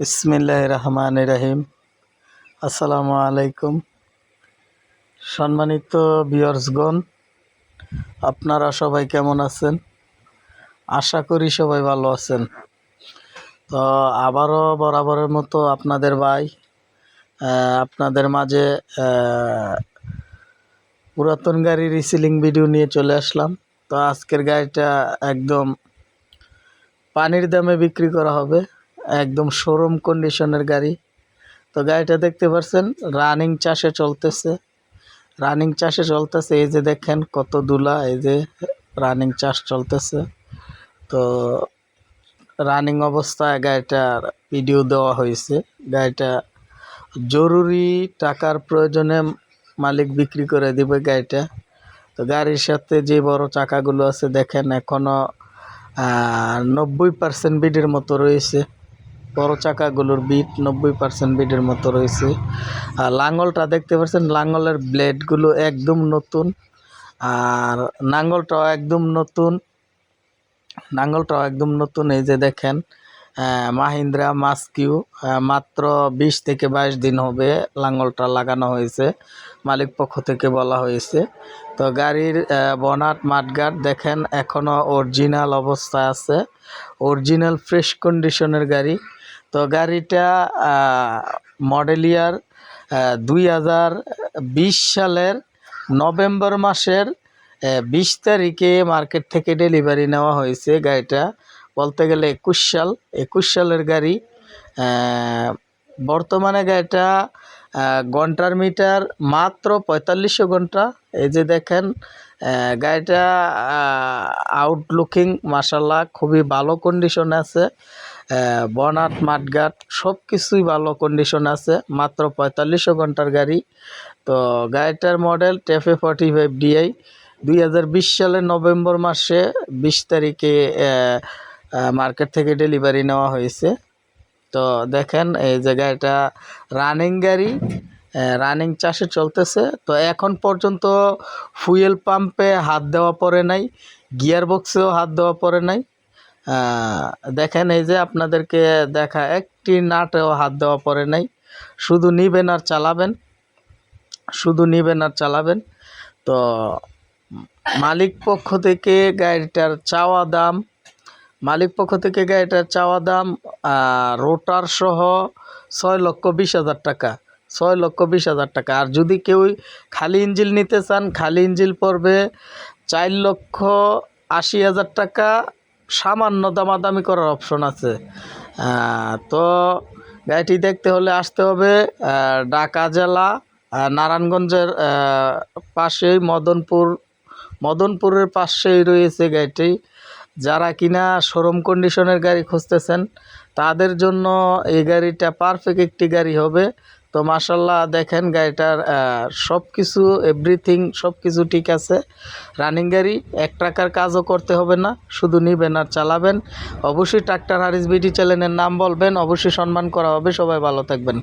ইসমিল্লাহ রহমান রহিম আসসালামু আলাইকুম সম্মানিত বিয়ার্সগণ আপনারা সবাই কেমন আছেন? আশা করি সবাই ভালো আছেন। তো আবারও বরাবরের মতো আপনাদের ভাই আপনাদের মাঝে পুরাতন গাড়ি রিসিলিং ভিডিও নিয়ে চলে আসলাম। তো আজকের গাড়িটা একদম পানির দামে বিক্রি করা হবে। একদম শোরুম কন্ডিশনের গাড়ি। তো গাড়িটা দেখতে পাচ্ছেন রানিং চাষে চলতেছে। রানিং চাষে চলতেছে, এই যে দেখেন কত দুলা, এই যে রানিং চাষ চলতেছে। তো রানিং অবস্থায় গাড়িটার ভিডিও দেওয়া হয়েছে। গাড়িটা জরুরি টাকার প্রয়োজনে মালিক বিক্রি করে দিবে গাড়িটা। তো গাড়ির সাথে যে বড় চাকাগুলো আছে, দেখেন এখনও নব্বই পার্সেন্ট বিডির মতো রয়েছে। বড় চাকাগুলোর বিট নব্বই পার্সেন্ট বিডের মতো রয়েছে। আর লাঙ্গলটা দেখতে পাচ্ছেন লাঙ্গলের ব্লেডগুলো একদম নতুন। আর নাঙ্গলটাও একদম নতুন। নাঙ্গলটাও একদম নতুন, এই যে দেখেন মাহিন্দ্রা মাস্কিউ মাত্র বিশ থেকে বাইশ দিন হবে লাঙ্গলটা লাগানো হয়েছে। মালিক পক্ষ থেকে বলা হয়েছে। তো গাড়ির বনাট মাঠগাট দেখেন এখনও অরিজিনাল অবস্থায় আছে। অরিজিনাল ফ্রেশ কন্ডিশনের গাড়ি। তো গাড়িটা মডেল ইয়ার দুই হাজার বিশ সালের নভেম্বর মাসের বিশ তারিখে মার্কেট থেকে ডেলিভারি নেওয়া হয়েছে গাড়িটা। বলতে গেলে একুশ সাল, একুশ সালের গাড়ি। বর্তমানে গাড়িটা ঘণ্টার মিটার মাত্র পঁয়তাল্লিশশো ঘণ্টা। এই যে দেখেন গাড়িটা আউটলুকিং মাসাল্লাহ খুবই ভালো কন্ডিশন আছে। বনাট, মাঠঘাট সব কিছুই ভালো কন্ডিশন আছে, মাত্র পঁয়তাল্লিশশো ঘণ্টার গাড়ি। তো গাড়িটার model TAFE forty five DI দুই হাজার বিশ সালের নভেম্বর মাসে বিশ তারিখে মার্কেট থেকে ডেলিভারি নেওয়া হয়েছে। তো দেখেন এই যে গাড়িটা রানিং গাড়ি রানিং চাষে চলতেছে। তো এখন পর্যন্ত ফুয়েল পাম্পে হাত দেওয়া পড়ে নাই গিয়ার বক্সেও হাত দেওয়া পড়ে নাই। দেখেন এই যে আপনাদেরকে দেখা, একটি নাটেও হাত দেওয়া পড়ে নাই। শুধু নিবেন আর চালাবেন। শুধু নিবেন আর চালাবেন। তো মালিক পক্ষ থেকে গাড়িটার চাওয়া দাম, মালিক পক্ষ থেকে গাড়িটার চাওয়া দাম রোটার সহ ছয় লক্ষ বিশ হাজার টাকা। ছয় লক্ষ বিশ হাজার টাকা। আর যদি কেউ খালি ইঞ্জিল নিতে চান, খালি ইঞ্জিল পড়বে চার লক্ষ আশি হাজার টাকা সামান্য দামাদামি করার অপশন আছে। তো গাড়িটি দেখতে হলে আসতে হবে ঢাকা জেলা নারায়ণগঞ্জের পাশেই মদনপুর, মদনপুরের পাশেই রয়েছে গাড়িটি। যারা কিনা শোরুম কন্ডিশনের গাড়ি খুঁজতেছেন, তাদের জন্য এই গাড়িটা পারফেক্ট একটি গাড়ি হবে। তো মাসাল্লাহ দেখেন গাড়িটার সব কিছু এভরিথিং সব কিছু ঠিক আছে। রানিং গাড়ি, এক টাকার কাজও করতে হবে না, শুধু নিবেন আর চালাবেন। অবশ্যই ট্রাক্টর হারিস বিডি চ্যানেলের নাম বলবেন, অবশ্যই সম্মান করা হবে। সবাই ভালো থাকবেন।